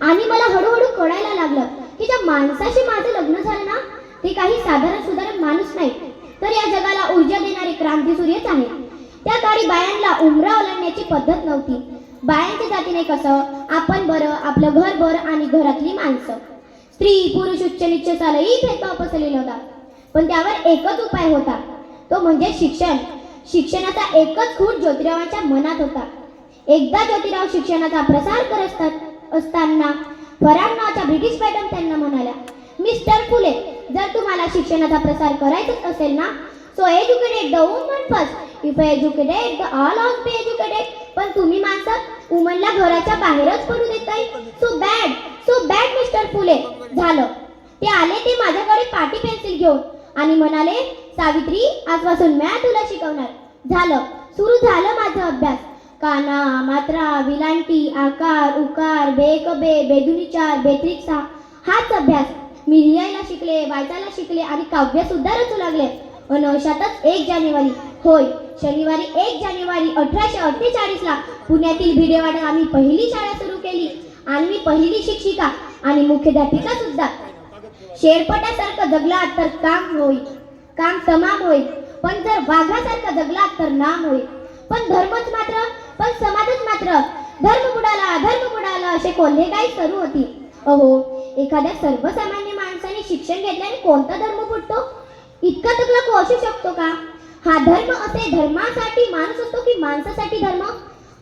आणि मला हळूहळू कळायला लागलं की ज्या माणसाशी माझं लग्न झालं ना ते काही साधारण सुधारण माणूस नाही. तर या जगाला ऊर्जा देणारे क्रांतीसूर्यच आहे. त्या काळी बायांना उमरा ओलांडण्याची पद्धत नव्हती. बायांच्या जातीने कसं आपण बरं आपलं घर बरं आणि घरातली माणसं. स्त्री पुरुष उच्च निच्च चालही भेदभाव पसरलेला होता. पण त्यावर एकच उपाय होता. तो म्हणजे शिक्षण. शिक्षणाचा एकच खूट ज्योतिरावांच्या मनात होता. एकदा ज्योतिराव शिक्षणाचा प्रसार करत असतात असताना फराम नावाच्या ब्रिटिश मॅडम त्यांना म्हणाल्या मिस्टर फुले जर तुम्हाला शिक्षणाचा प्रसार करायचाच असेल ना so educated the woman first if educated the all of be educated पण तुम्ही माणसं वुमनला घराच्या बाहेरच पडू देताय. So bad so bad mister Phule. झालं. ते आले ते माझ्याकडे पाटी पेन्सिल घेऊन आणि म्हणाले सावित्री आजपासून मॅ तुला शिकवणार. झालं. सुरू झालं माझा अभ्यास. काना मात्रा विलांटी आकार उकार बेक बे बेदुनीचार बेत्रिकसा हाच अभ्यास. मी लिहायला शिकले वाचायला शिकले आणि काव्य सुद्धा रचू लागले. अन अशातच एक जानेवारी. होय शनिवारी एक जानेवारी अठराशे अठ्ठेचाळीसला पुण्यातील भिडेवाड्यात आम्ही पहिली शाळा सुरू केली. आणि मी पहिली शिक्षिका आणि मुख्याध्यापिका सुद्धा. शेरपटासारखं जगलात तर काम होईल काम तमाम होईल पण जर वाघासारखं जगलात तर नाम होईल पण धर्मच मात्र पण समाजच मात्र धर्म बुडाला धर्म बुडाला असे कोल्हे काही सुरू होती? अहो एखाद्या सर्वसामान्य माणसाने शिक्षण घेतल्याने कोणता धर्म फुटतो इतका तकला को असू शकतो का? हा धर्म असे धर्मासाठी माणूस असतो की माणसासाठी धर्म?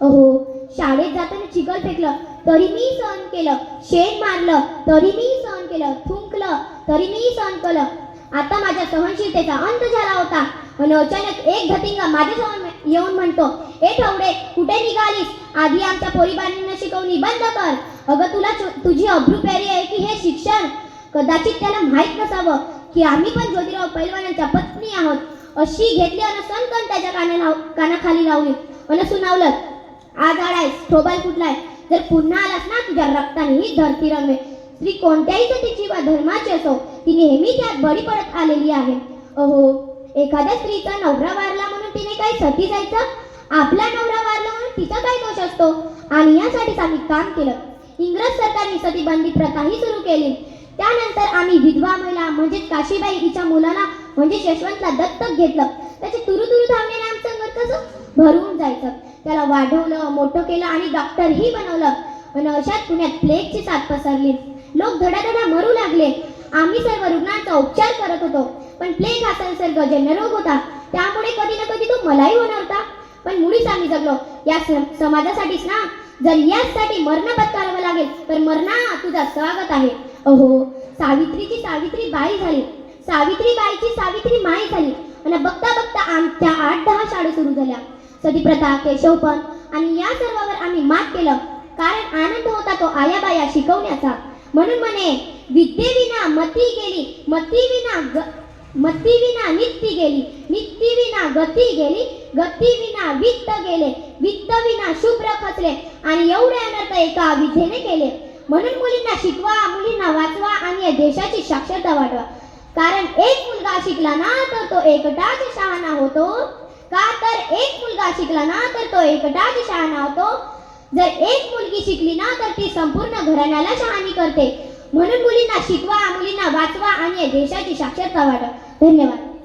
अहो शाळेत जाताना चिखल फेकलं तरी मी सहन केलं. शेण मारलं तरी मी सहन केलं. थुंकलं तरी मी सहन केलं. आता माझ्या सहनशीलतेचा अंत झाला होता. आणि अचानक एक धतिंगा सहन येऊन म्हणतो ए ठवडे कुठे निघालीस? आधी आमच्या पोरीबांनींना शिकवणी बंद कर. अगं तुला तुझी अब्रू प्यारी आहे की हे शिक्षण? कदाचित त्याला माहीत नसावं की आम्ही पण ज्योतिराव पैलवानांच्या पत्नी आहोत. अशी घेतली आणि सनकन त्याच्या काना लाव कानाखाली लावली. अन सुनावलं. आज आडायस. थोबाल कुठलाय? जर पुन्हा आलास ना तुझ्या रक्ताने ही धरती रमे स्त्री कोणत्याही जातीची वा धर्माची असो ती नेहमी त्यात बळी पडत आलेली आहे. अहो एखाद्या स्त्रीचा नवरा वारला तिने काही सती जायचं आपला नवरा वारला म्हणून तिचा काय दोष असतो. आणि यासाठीच आम्ही काम केलं. इंग्रज सरकारने सतीबंदी प्रथाही सुरू केली. त्यानंतर आम्ही विधवा महिला म्हणजे काशीबाई हिच्या मुलाला म्हणजे यशवंतला दत्तक घेतलं. त्याचे तुरु धावण्याने आमचं घर कसं? भरून जायचं. त्याला वाढवलं मोठं केलं आणि डॉक्टरही बनवलं. पण अशात पुण्यात प्लेगची साथ पसरली. लोक धडाधडा मरू लागले. आम्ही सर्व रुग्णांचा उपचार करत होतो. पण प्लेग हा संसर्गजन्य रोग होता त्यामुळे कधी ना कधी तो मलाही होणार होता पण मुळीच आम्ही जगलो. या समाजासाठीच ना? जर याचसाठी मरण पत्करावं लागेल तर मरणा तुझा स्वागत आहे. अहो सावित्रीची सावित्री बाई झाली. सावित्री बाईची सावित्री माई झाली. आणि बघता बघता आमच्या आठ दहा शाळा सुरू झाल्या. सतीप्रथा केशवपण आणि या सर्वावर आम्ही मात केलं. कारण आनंद होता तो आयाबाया शिकवण्याचा. म्हणून म्हणे विद्येविना मती गेली मती विना ग मती विना नित्ती गेली नित्ती विना गती गेली गती विना वित्त गेले वित्त विना शुभ्र खचले आणि एवढे अनर्थ एका विधेने केले. म्हणून मुलींना शिकवा मुलींना वाचवा आणि या देशाची साक्षरता वाढवा. कारण एक मुलगा शिकला ना तर तो एकटाच शहाणा होतो. का तर एक मुलगा शिकला ना तर तो एकटाच शहाणा होतो. जर एक मुलगी शिकली ना तर ती संपूर्ण घराण्याला शहाणी करते. म्हणून मुलींना शिकवा मुलींना वाचवा आणि देशाची साक्षरता वाढवा. धन्यवाद.